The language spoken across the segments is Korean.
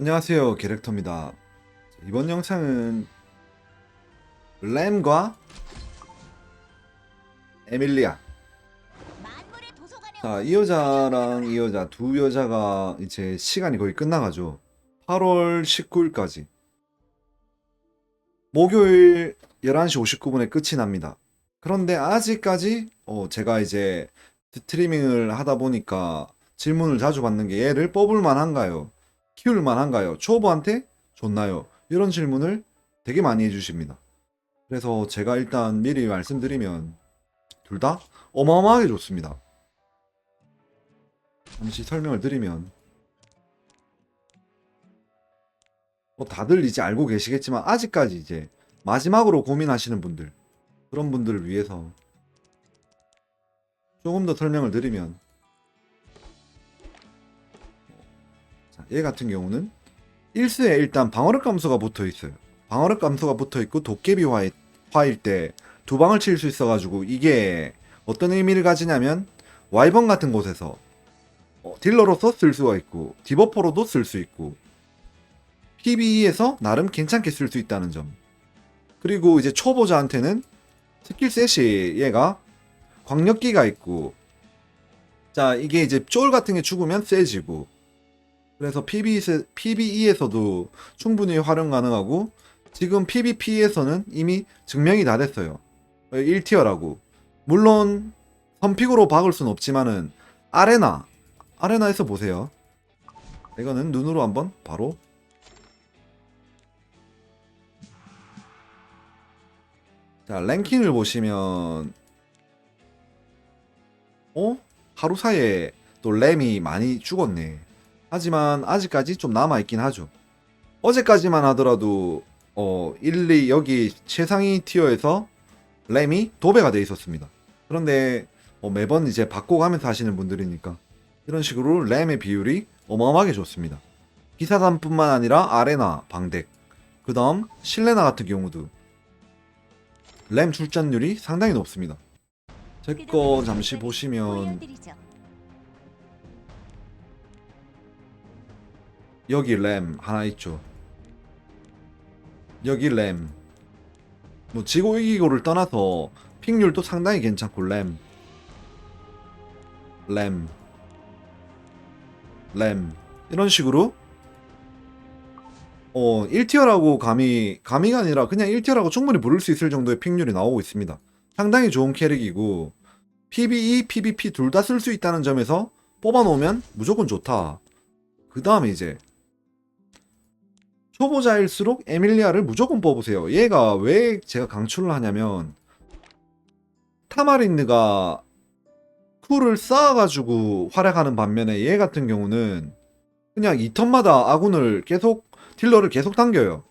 안녕하세요 게렉터입니다. 이번 영상은 램과 에밀리아. 자, 이 여자랑 이 여자 두 여자가 이제 시간이 거의 끝나가죠. 8월 19일까지. 목요일 11시 59분에 끝이 납니다. 그런데 아직까지 어, 제가 이제 스트리밍을 하다 보니까 질문을 자주 받는 게 얘를 뽑을 만한가요? 키울 만한가요? 초보한테 좋나요? 이런 질문을 되게 많이 해주십니다. 그래서 제가 일단 미리 말씀드리면 둘 다 어마어마하게 좋습니다. 잠시 설명을 드리면 뭐 다들 이제 알고 계시겠지만 아직까지 이제 마지막으로 고민하시는 분들 그런 분들을 위해서 조금 더 설명을 드리면 얘 같은 경우는 1스에 일단 방어력 감소가 붙어 있어요. 방어력 감소가 붙어 있고 도깨비 화일, 화일 때 두 방을 칠 수 있어가지고 이게 어떤 의미를 가지냐면 와이번 같은 곳에서 어, 딜러로서 쓸 수가 있고 디버퍼로도 쓸 수 있고 PBE에서 나름 괜찮게 쓸 수 있다는 점. 그리고 이제 초보자한테는 스킬셋이 얘가 광역기가 있고 자 이게 이제 쫄 같은 게 죽으면 세지고 그래서 PBE, PBE에서도 충분히 활용 가능하고 지금 PVP에서는 이미 증명이 다 됐어요 1티어라고 물론 선픽으로 박을 순 없지만은 아레나 아레나에서 보세요 이거는 눈으로 한번 바로 자 랭킹을 보시면 어? 하루 사이에 또 램이 많이 죽었네. 하지만 아직까지 좀 남아있긴 하죠. 어제까지만 하더라도 어 1, 2 여기 최상위 티어에서 램이 도배가 돼 있었습니다. 그런데 어, 매번 이제 바꿔가면서 하시는 분들이니까 이런 식으로 램의 비율이 어마어마하게 좋습니다. 기사단뿐만 아니라 아레나, 방덱, 그 다음 실레나 같은 경우도 램 출전율이 상당히 높습니다. 제 거 잠시 보시면 여기 램 하나 있죠. 여기 램. 뭐 지고 이기고를 떠나서 픽률도 상당히 괜찮고 램. 램. 램. 이런 식으로 어 1티어라고 감히 감히가 아니라 그냥 1티어라고 충분히 부를 수 있을 정도의 픽률이 나오고 있습니다. 상당히 좋은 캐릭이고 PVE, PVP 둘 다 쓸 수 있다는 점에서 뽑아놓으면 무조건 좋다. 그 다음에 이제 초보자일수록 에밀리아를 무조건 뽑으세요. 얘가 왜 제가 강추를 하냐면 타마린드가 쿨을 쌓아가지고 활약하는 반면에 얘 같은 경우는 그냥 2턴마다 아군을 계속 딜러를 계속 당겨요.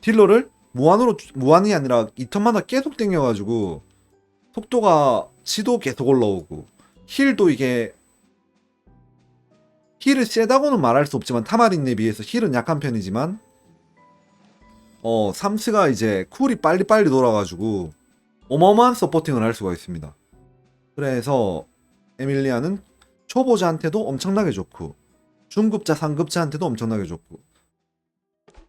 딜러를 무한으로 무한이 아니라 2턴마다 계속 당겨가지고 속도가 지도 계속 올라오고 힐도 이게 힐을 세다고는 말할 수 없지만 타마린에 비해서 힐은 약한 편이지만 어 삼스가 이제 쿨이 빨리빨리 돌아가지고 어마어마한 서포팅을 할 수가 있습니다. 그래서 에밀리아는 초보자한테도 엄청나게 좋고 중급자, 상급자한테도 엄청나게 좋고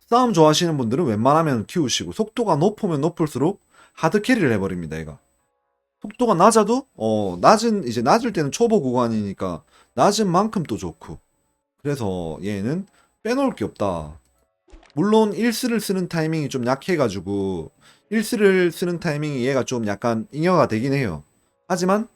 싸움 좋아하시는 분들은 웬만하면 키우시고 속도가 높으면 높을수록 하드 캐리를 해버립니다. 얘가 속도가 낮아도 어 낮은 이제 낮을 때는 초보 구간이니까 낮은 만큼 또 좋고 그래서 얘는 빼놓을 게 없다. 물론 1스를 쓰는 타이밍이 좀 약해가지고 1스를 쓰는 타이밍이 얘가 좀 약간 잉여가 되긴 해요. 하지만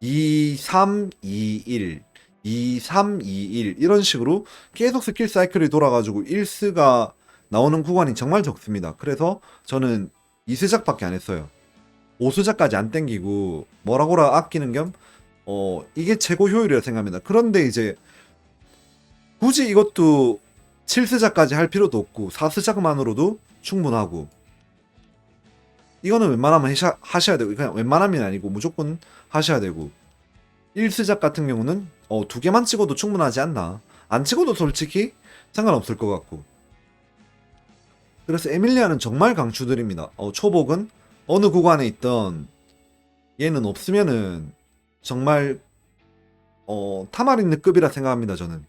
2, 3, 2, 1, 2, 3, 2, 1 이런 식으로 계속 스킬 사이클이 돌아가지고 1스가 나오는 구간이 정말 적습니다. 그래서 저는 2스작밖에 안 했어요. 5수작까지 안 땡기고 뭐라고라 아끼는 겸 어, 이게 최고 효율이라 생각합니다. 그런데 이제 굳이 이것도 7스작까지 할 필요도 없고 4스작만으로도 충분하고 이거는 웬만하면 하셔, 하셔야 되고 그냥 웬만하면 아니고 무조건 하셔야 되고 1스작 같은 경우는 어, 두 개만 찍어도 충분하지 않나? 안 찍어도 솔직히 상관없을 것 같고. 그래서 에밀리아는 정말 강추드립니다. 어, 초복은 어느 구간에 있던 얘는 없으면은 정말 어 타마린느급이라 생각합니다 저는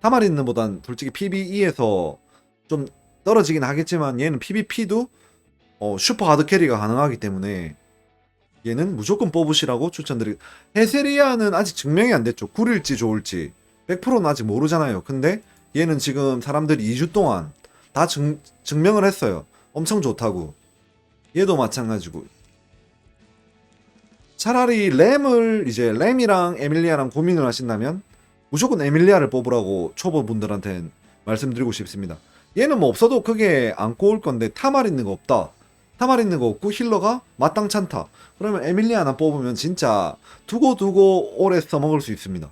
타마린느보단 솔직히 PBE에서 좀 떨어지긴 하겠지만 얘는 PVP도 어, 슈퍼 하드 캐리가 가능하기 때문에 얘는 무조건 뽑으시라고 추천드리. 헤세리아는 아직 증명이 안 됐죠. 꿀일지 좋을지 100%는 아직 모르잖아요. 근데 얘는 지금 사람들이 2주 동안 다 증, 증명을 했어요. 엄청 좋다고. 얘도 마찬가지고. 차라리 램을 이제 램이랑 에밀리아랑 고민을 하신다면 무조건 에밀리아를 뽑으라고 초보분들한테 말씀드리고 싶습니다. 얘는 뭐 없어도 크게 안 꼬울 건데 타말 있는 거 없다. 타말 있는 거 없고 힐러가 마땅찮다. 그러면 에밀리아 하나 뽑으면 진짜 두고 두고 오래 써먹을 수 있습니다.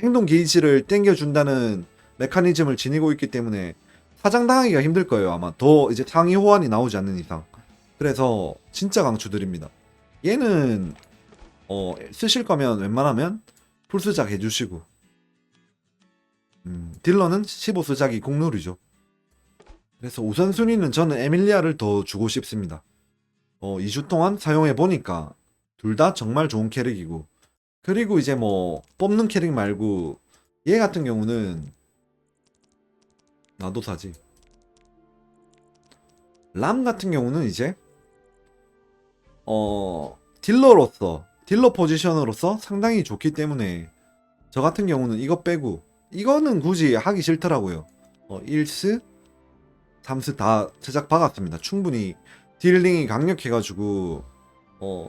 행동 게이지를 땡겨준다는 메커니즘을 지니고 있기 때문에 사장당하기가 힘들 거예요 아마 더 이제 상위 호환이 나오지 않는 이상 그래서 진짜 강추드립니다. 얘는 어 쓰실 거면 웬만하면 풀스작 해주시고 음, 딜러는 15스작이 국룰이죠. 그래서 우선순위는 저는 에밀리아를 더 주고 싶습니다. 어 2주 동안 사용해 보니까 둘 다 정말 좋은 캐릭이고 그리고 이제 뭐 뽑는 캐릭 말고 얘 같은 경우는 나도 사지. 람 같은 경우는 이제 어 딜러로서 딜러 포지션으로서 상당히 좋기 때문에 저 같은 경우는 이거 빼고 이거는 굳이 하기 싫더라고요. 어 1스 3스 다 제작 박았습니다. 충분히 딜링이 강력해가지고 어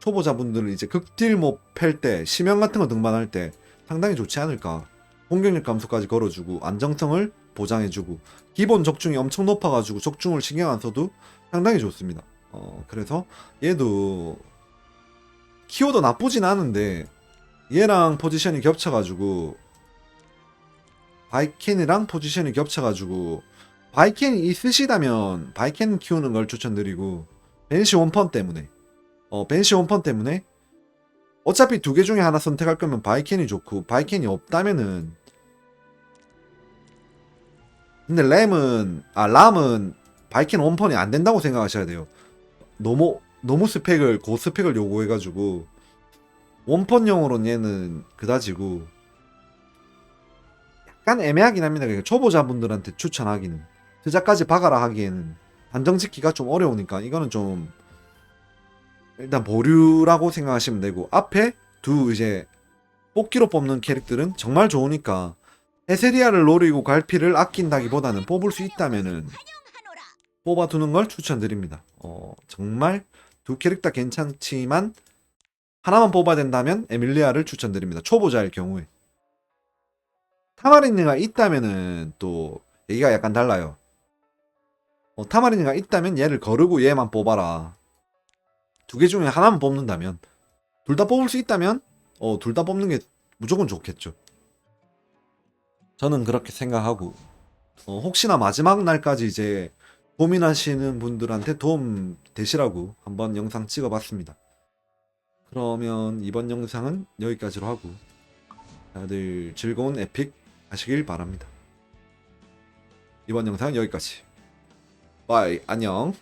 초보자분들은 이제 극딜 뭐팰때 심형 같은 거 등반할 때 상당히 좋지 않을까. 공격력 감소까지 걸어주고 안정성을 보장해주고 기본 적중이 엄청 높아가지고 적중을 신경 안 써도 상당히 좋습니다. 어 그래서 얘도 키워도 나쁘진 않은데 얘랑 포지션이 겹쳐가지고 바이켄이랑 포지션이 겹쳐가지고 바이켄이 있으시다면 바이켄 키우는 걸 추천드리고 벤시 원펀 때문에 어 벤시 원펀 때문에 어차피 두 개 중에 하나 선택할 거면 바이켄이 좋고 바이켄이 없다면은 근데 램은 아 람은 바이켄 원펀이 안 된다고 생각하셔야 돼요. 너무 너무 스펙을 고 스펙을 요구해가지고 원펀용으로는 얘는 그다지고 약간 애매하긴 합니다. 그러니까 초보자분들한테 추천하기는 스자까지 박아라 하기에는 안정 짓기가 좀 어려우니까 이거는 좀 일단 보류라고 생각하시면 되고 앞에 두 이제 뽑기로 뽑는 캐릭들은 정말 좋으니까 헤세리아를 노리고 갈피를 아낀다기보다는 뽑을 수 있다면은 뽑아두는 걸 추천드립니다. 어, 정말 두 캐릭 터 괜찮지만 하나만 뽑아야 된다면 에밀리아를 추천드립니다. 초보자일 경우에 타마리니가 있다면은 또 얘기가 약간 달라요. 어, 타마리니가 있다면 얘를 거르고 얘만 뽑아라. 두 개 중에 하나만 뽑는다면 둘 다 뽑을 수 있다면 어, 둘 다 뽑는 게 무조건 좋겠죠. 저는 그렇게 생각하고 어, 혹시나 마지막 날까지 이제 고민하시는 분들한테 도움 되시라고 한번 영상 찍어봤습니다. 그러면 이번 영상은 여기까지로 하고 다들 즐거운 에픽 하시길 바랍니다. 이번 영상은 여기까지. 바이 안녕.